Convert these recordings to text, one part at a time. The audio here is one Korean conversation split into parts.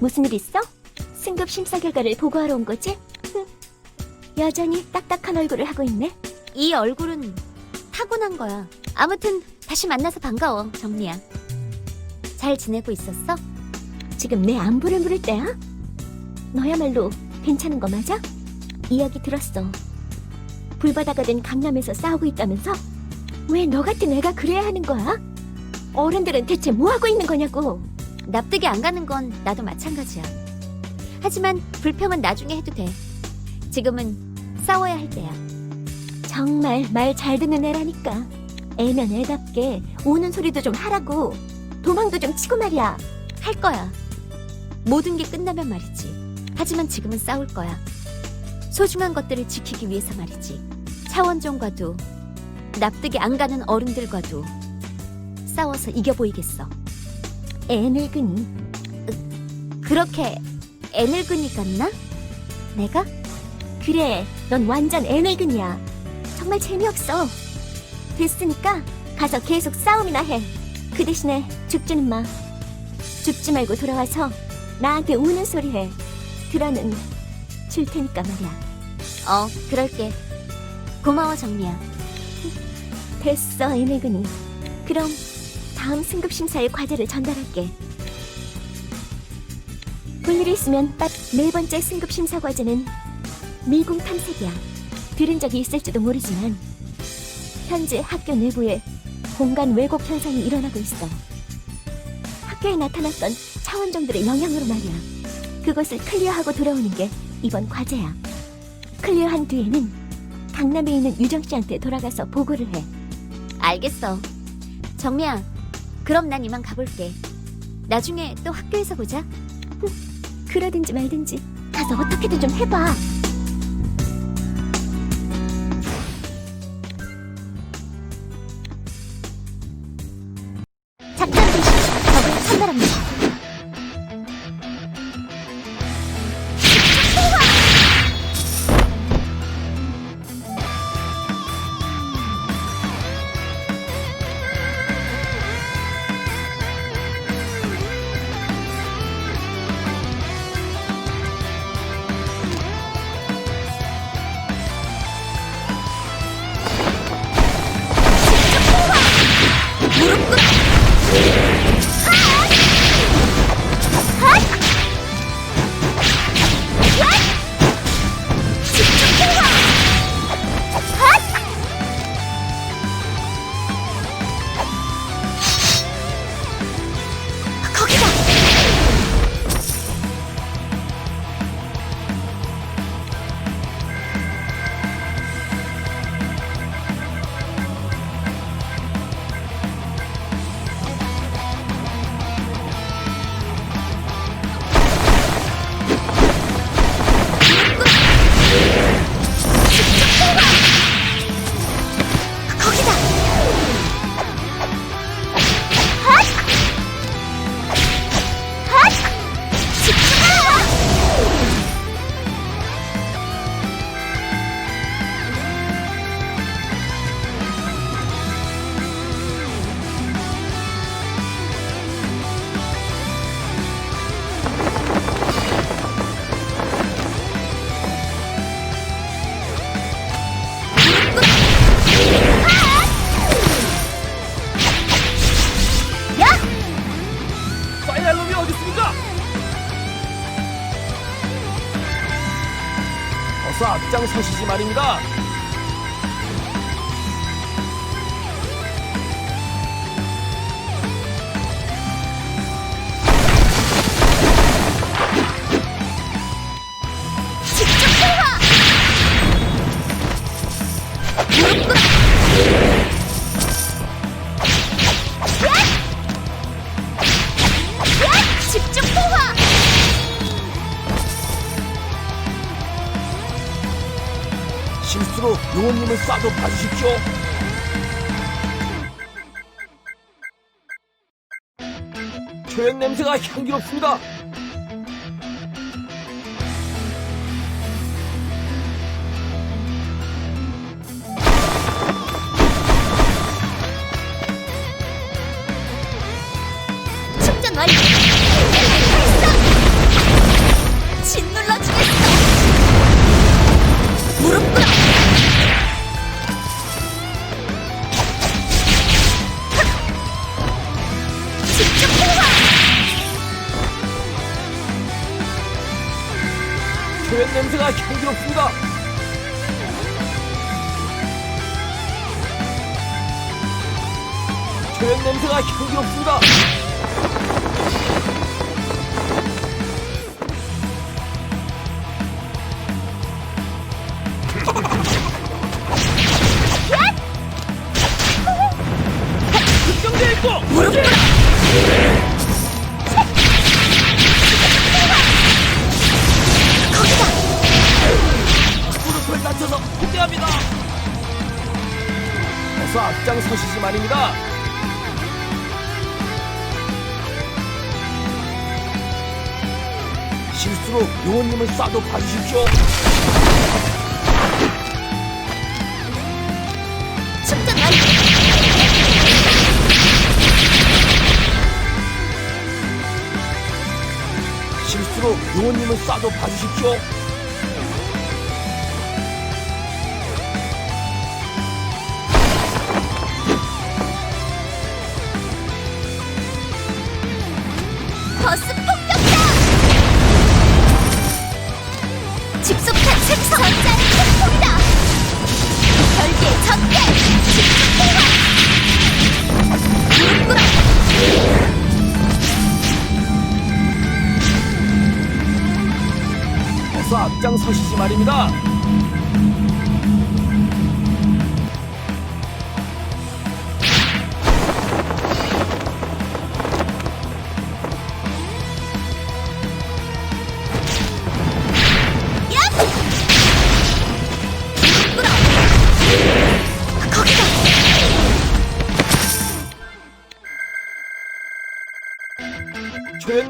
무슨 일 있어? 승급 심사 결과를 보고하러 온 거지? 흥. 여전히 딱딱한 얼굴을 하고 있네. 이 얼굴은 타고난 거야. 아무튼 다시 만나서 반가워, 정리야. 잘 지내고 있었어? 지금 내 안부를 물을 때야? 너야말로 괜찮은 거 맞아? 이야기 들었어. 불바다가 된 강남에서 싸우고 있다면서? 왜 너 같은 애가 그래야 하는 거야? 어른들은 대체 뭐 하고 있는 거냐고. 납득이 안 가는 건 나도 마찬가지야. 하지만 불평은 나중에 해도 돼. 지금은 싸워야 할 때야. 정말 말 잘 듣는 애라니까. 애면 애답게 우는 소리도 좀 하라고. 도망도 좀 치고 말이야. 할 거야. 모든 게 끝나면 말이지. 하지만 지금은 싸울 거야. 소중한 것들을 지키기 위해서 말이지. 차원종과도 납득이 안 가는 어른들과도 싸워서 이겨 보이겠어. 애늙은이. 으, 그렇게 애늙은이 같나? 내가? 그래, 넌 완전 애늙은이야. 정말 재미없어. 됐으니까 가서 계속 싸움이나 해. 그 대신에 죽지는 마. 죽지 말고 돌아와서 나한테 우는 소리 해. 들어는 줄 테니까 말이야. 어, 그럴게. 고마워, 정리야. 됐어, 애늙은이. 그럼 다음 승급 심사의 과제를 전달할게. 볼 일이 있으면 딱 네 번째 승급 심사 과제는 미궁 탐색이야. 들은 적이 있을지도 모르지만 현재 학교 내부에 공간 왜곡 현상이 일어나고 있어. 학교에 나타났던 차원종들의 영향으로 말이야. 그것을 클리어하고 돌아오는 게 이번 과제야. 클리어한 뒤에는 강남에 있는 유정 씨한테 돌아가서 보고를 해. 알겠어. 정미야, 그럼 난 이만 가볼게. 나중에 또 학교에서 보자. 그러든지 말든지 가서 어떻게든 좀 해봐. 작전 개시. 적을 선발합니 말입니다. 향기롭습니다. 봐주십시오. 충전 완료. 실수로 요원님을 쏴도 봐주십시오. 말입니다.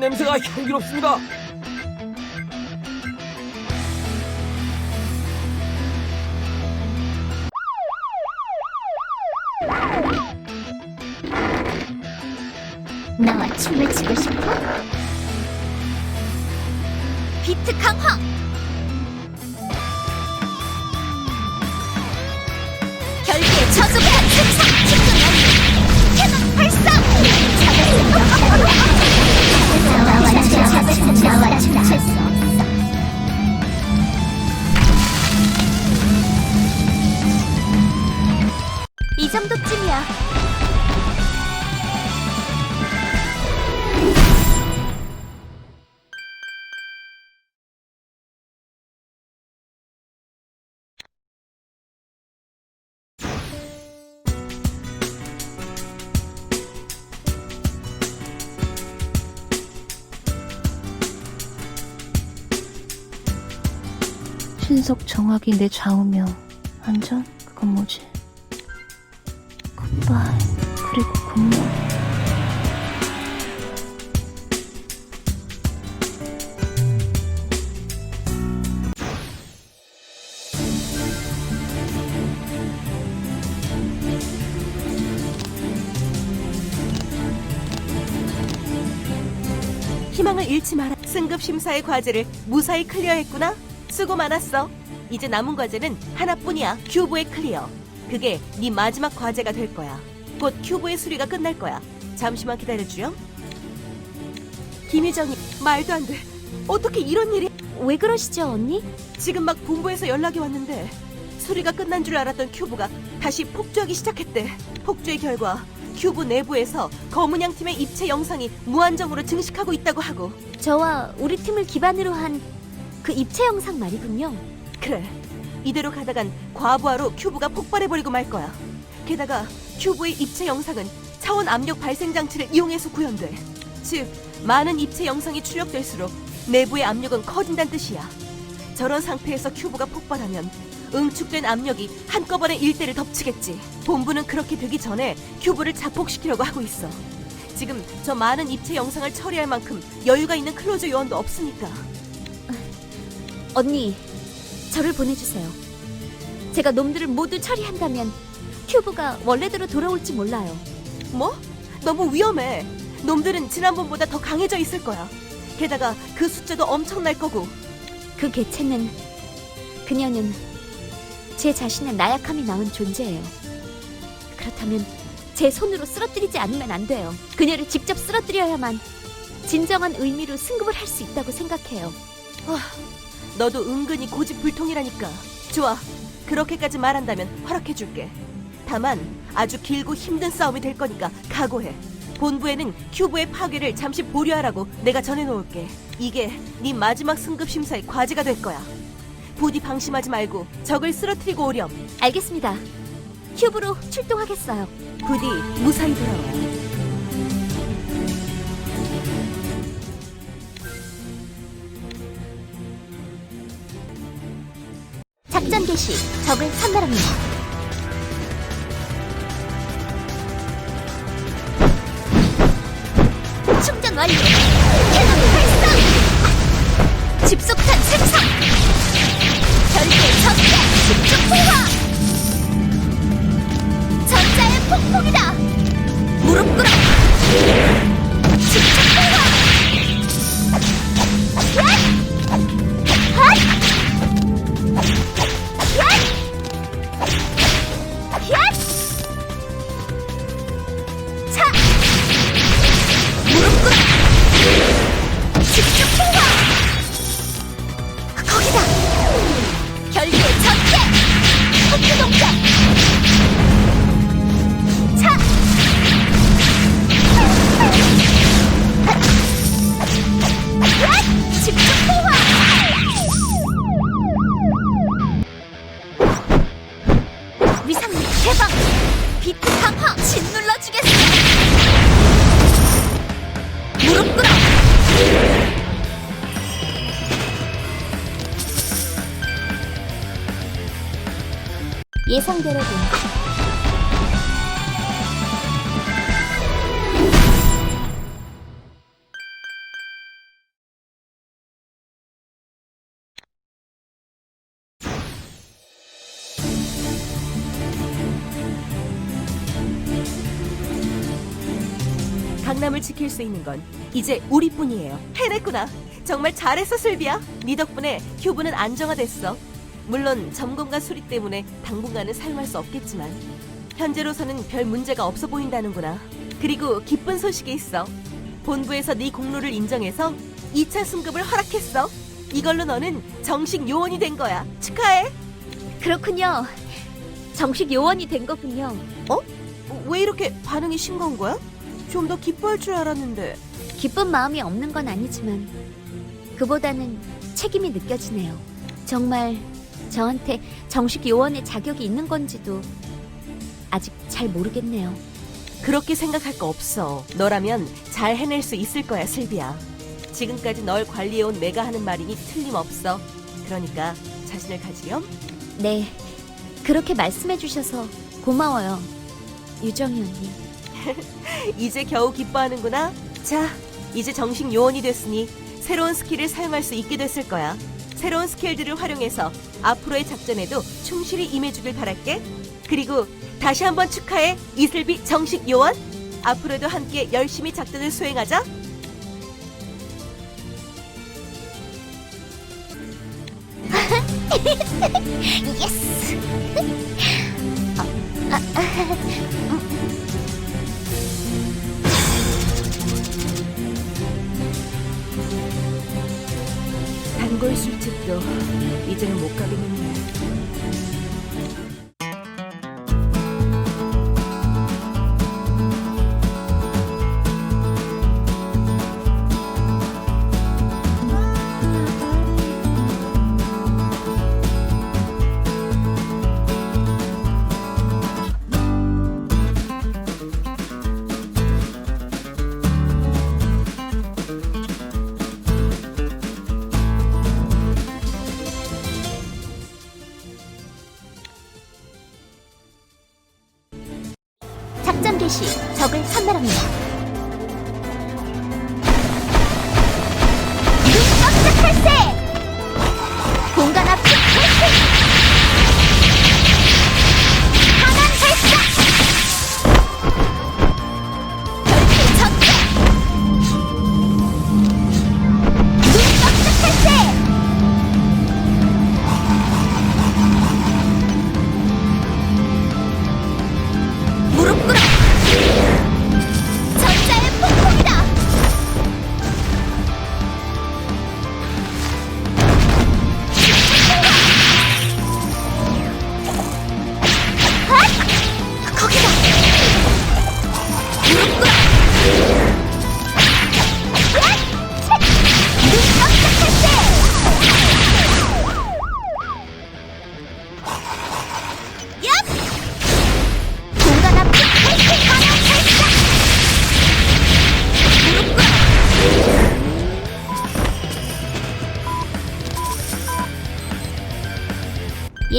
냄새가 향기롭습니다. 신속 정확히 내 좌우며 안전? 그건 뭐지? 굿바이 그리고 굿모닝 희망을 잃지 마라. 승급 심사의 과제를 무사히 클리어했구나. 수고 많았어. 이제 남은 과제는 하나뿐이야. 큐브의 클리어. 그게 네 마지막 과제가 될 거야. 곧 큐브의 수리가 끝날 거야. 잠시만 기다려주렴. 김희정이 말도 안 돼. 어떻게 이런 일이? 왜 그러시죠 언니? 지금 막 본부에서 연락이 왔는데 수리가 끝난 줄 알았던 큐브가 다시 폭주하기 시작했대. 폭주의 결과 큐브 내부에서 검은 양 팀의 입체 영상이 무한정으로 증식하고 있다고 하고 저와 우리 팀을 기반으로 한 그 입체 영상 말이군요. 그래. 이대로 가다간 과부하로 큐브가 폭발해버리고 말 거야. 게다가 큐브의 입체 영상은 차원 압력 발생 장치를 이용해서 구현돼. 즉, 많은 입체 영상이 출력될수록 내부의 압력은 커진다는 뜻이야. 저런 상태에서 큐브가 폭발하면 응축된 압력이 한꺼번에 일대를 덮치겠지. 본부는 그렇게 되기 전에 큐브를 자폭시키려고 하고 있어. 지금 저 많은 입체 영상을 처리할 만큼 여유가 있는 클로저 요원도 없으니까. 언니, 저를 보내주세요. 제가 놈들을 모두 처리한다면 큐브가 원래대로 돌아올지 몰라요. 뭐? 너무 위험해. 놈들은 지난번보다 더 강해져 있을 거야. 게다가 그 숫자도 엄청날 거고. 그 개체는 그녀는 제 자신의 나약함이 낳은 존재예요. 그렇다면 제 손으로 쓰러뜨리지 않으면 안 돼요. 그녀를 직접 쓰러뜨려야만 진정한 의미로 승급을 할 수 있다고 생각해요. 너도 은근히 고집불통이라니까. 좋아. 그렇게까지 말한다면 허락해줄게. 다만 아주 길고 힘든 싸움이 될 거니까 각오해. 본부에는 큐브의 파괴를 잠시 보류하라고 내가 전해놓을게. 이게 네 마지막 승급 심사의 과제가 될 거야. 부디 방심하지 말고 적을 쓰러뜨리고 오렴. 알겠습니다. 큐브로 출동하겠어요. 부디 무사히 돌아와. 작전 개시. 적을 산발합니다. 충전 완료. 캐논 발사. 집속탄 생성. 별개 전개 집중 포화. 전자의 폭풍이다. 무릎 꿇어. 집중 포화. 강남을 지킬 수 있는 건 이제 우리뿐이에요. 해냈구나. 정말 잘했어, 슬비야. 네 덕분에 큐브는 안정화됐어. 물론 점검과 수리 때문에 당분간은 사용할 수 없겠지만 현재로서는 별 문제가 없어 보인다는구나. 그리고 기쁜 소식이 있어. 본부에서 네 공로를 인정해서 2차 승급을 허락했어. 이걸로 너는 정식 요원이 된 거야. 축하해. 그렇군요. 정식 요원이 된 거군요. 왜 이렇게 반응이 싱거운 거야? 좀 더 기뻐할 줄 알았는데. 기쁜 마음이 없는 건 아니지만 그보다는 책임이 느껴지네요. 정말 저한테 정식 요원의 자격이 있는 건지도 아직 잘 모르겠네요. 그렇게 생각할 거 없어. 너라면 잘 해낼 수 있을 거야, 슬비야. 지금까지 널 관리해온 내가 하는 말이니 틀림없어. 그러니까 자신을 가지렴. 네, 그렇게 말씀해 주셔서 고마워요. 유정이 언니. 이제 겨우 기뻐하는구나. 자, 이제 정식 요원이 됐으니 새로운 스킬을 사용할 수 있게 됐을 거야. 새로운 스킬들을 활용해서 앞으로의 작전에도 충실히 임해주길 바랄게. 그리고 다시 한번 축하해, 이슬비 정식 요원. 앞으로도 함께 열심히 작전을 수행하자. 예스! 단골 술집도 이제는 못 가겠는데.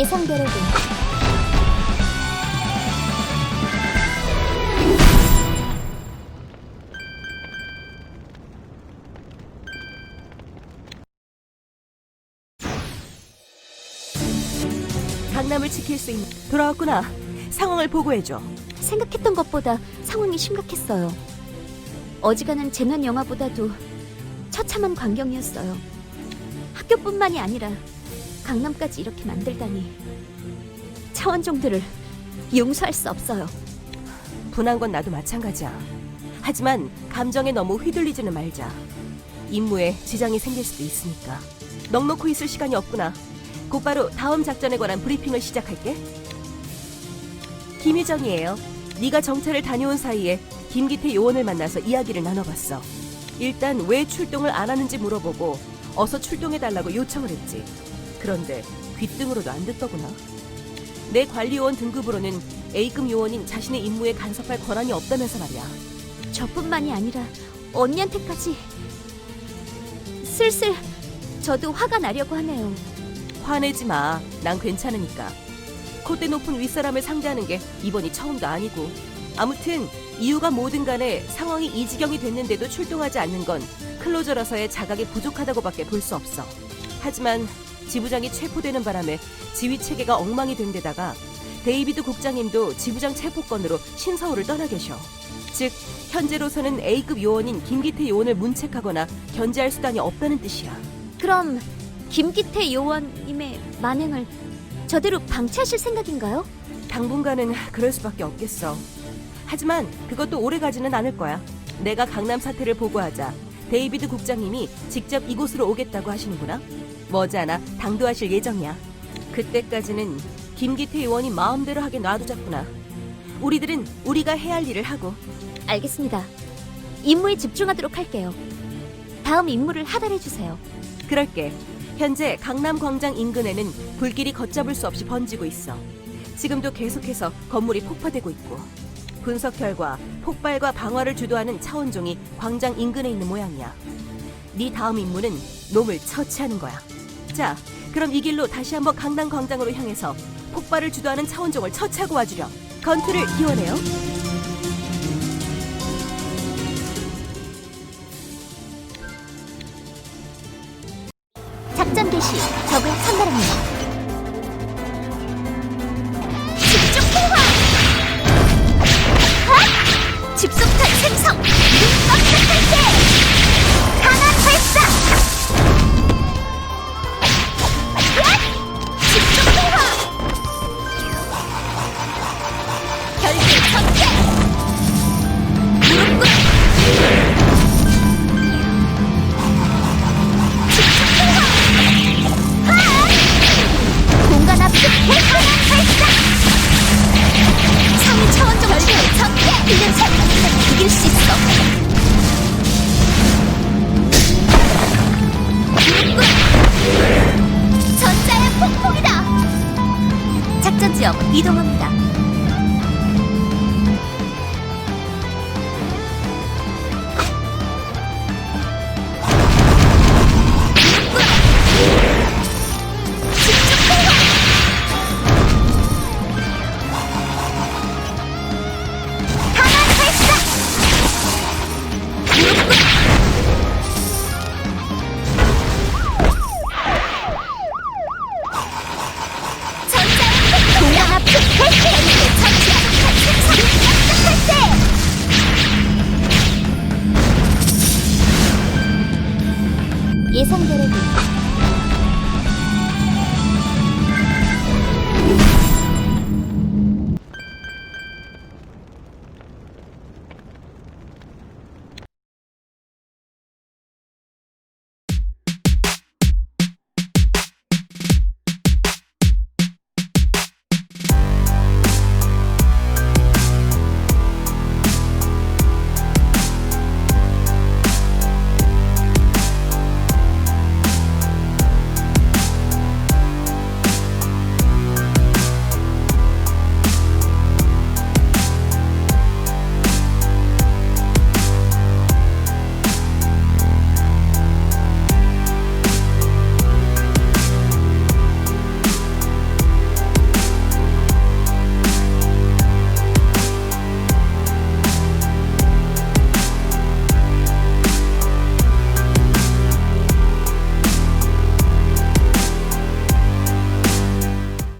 예상대로군. 강남을 지킬 수 있는 돌아왔구나. 상황을 보고해줘. 생각했던 것보다 상황이 심각했어요. 어지간한 재난 영화보다도 처참한 광경이었어요. 학교뿐만이 아니라 강남까지 이렇게 만들다니 차원종들을 용서할 수 없어요. 분한 건 나도 마찬가지야. 하지만 감정에 너무 휘둘리지는 말자. 임무에 지장이 생길 수도 있으니까. 넉넉히 있을 시간이 없구나. 곧바로 다음 작전에 관한 브리핑을 시작할게. 김희정이에요. 네가 정찰을 다녀온 사이에 김기태 요원을 만나서 이야기를 나눠봤어. 일단 왜 출동을 안 하는지 물어보고 어서 출동해달라고 요청을 했지. 그런데 귀등으로도 안 듣더구나. 내 관리요원 등급으로는 A급 요원인 자신의 임무에 간섭할 권한이 없다면서 말이야. 저뿐만이 아니라 언니한테까지 슬슬 저도 화가 나려고 하네요. 화내지 마. 난 괜찮으니까. 콧대 높은 윗사람을 상대하는 게 이번이 처음도 아니고. 아무튼 이유가 뭐든 간에 상황이 이 지경이 됐는데도 출동하지 않는 건 클로저라서의 자각이 부족하다고밖에 볼 수 없어. 하지만 지부장이 체포되는 바람에 지휘 체계가 엉망이 된 데다가 데이비드 국장님도 지부장 체포권으로 신서울을 떠나 계셔. 즉 현재로서는 A급 요원인 김기태 요원을 문책하거나 견제할 수단이 없다는 뜻이야. 그럼 김기태 요원님의 만행을 저대로 방치하실 생각인가요? 당분간은 그럴 수밖에 없겠어. 하지만 그것도 오래 가지는 않을 거야. 내가 강남 사태를 보고하자 데이비드 국장님이 직접 이곳으로 오겠다고 하시는구나. 머지않아 당도하실 예정이야. 그때까지는 김기태 의원이 마음대로 하게 놔두자꾸나. 우리들은 우리가 해야 할 일을 하고 알겠습니다. 임무에 집중하도록 할게요. 다음 임무를 하달해 주세요. 그럴게. 현재 강남 광장 인근에는 불길이 걷잡을 수 없이 번지고 있어. 지금도 계속해서 건물이 폭파되고 있고. 분석 결과 폭발과 방화를 주도하는 차원종이 광장 인근에 있는 모양이야. 네 다음 임무는 놈을 처치하는 거야. 자, 그럼 이 길로 다시 한번 강남 광장으로 향해서 폭발을 주도하는 차원종을 처치하고 와주렴. 건투를 기원해요. 이동합니다.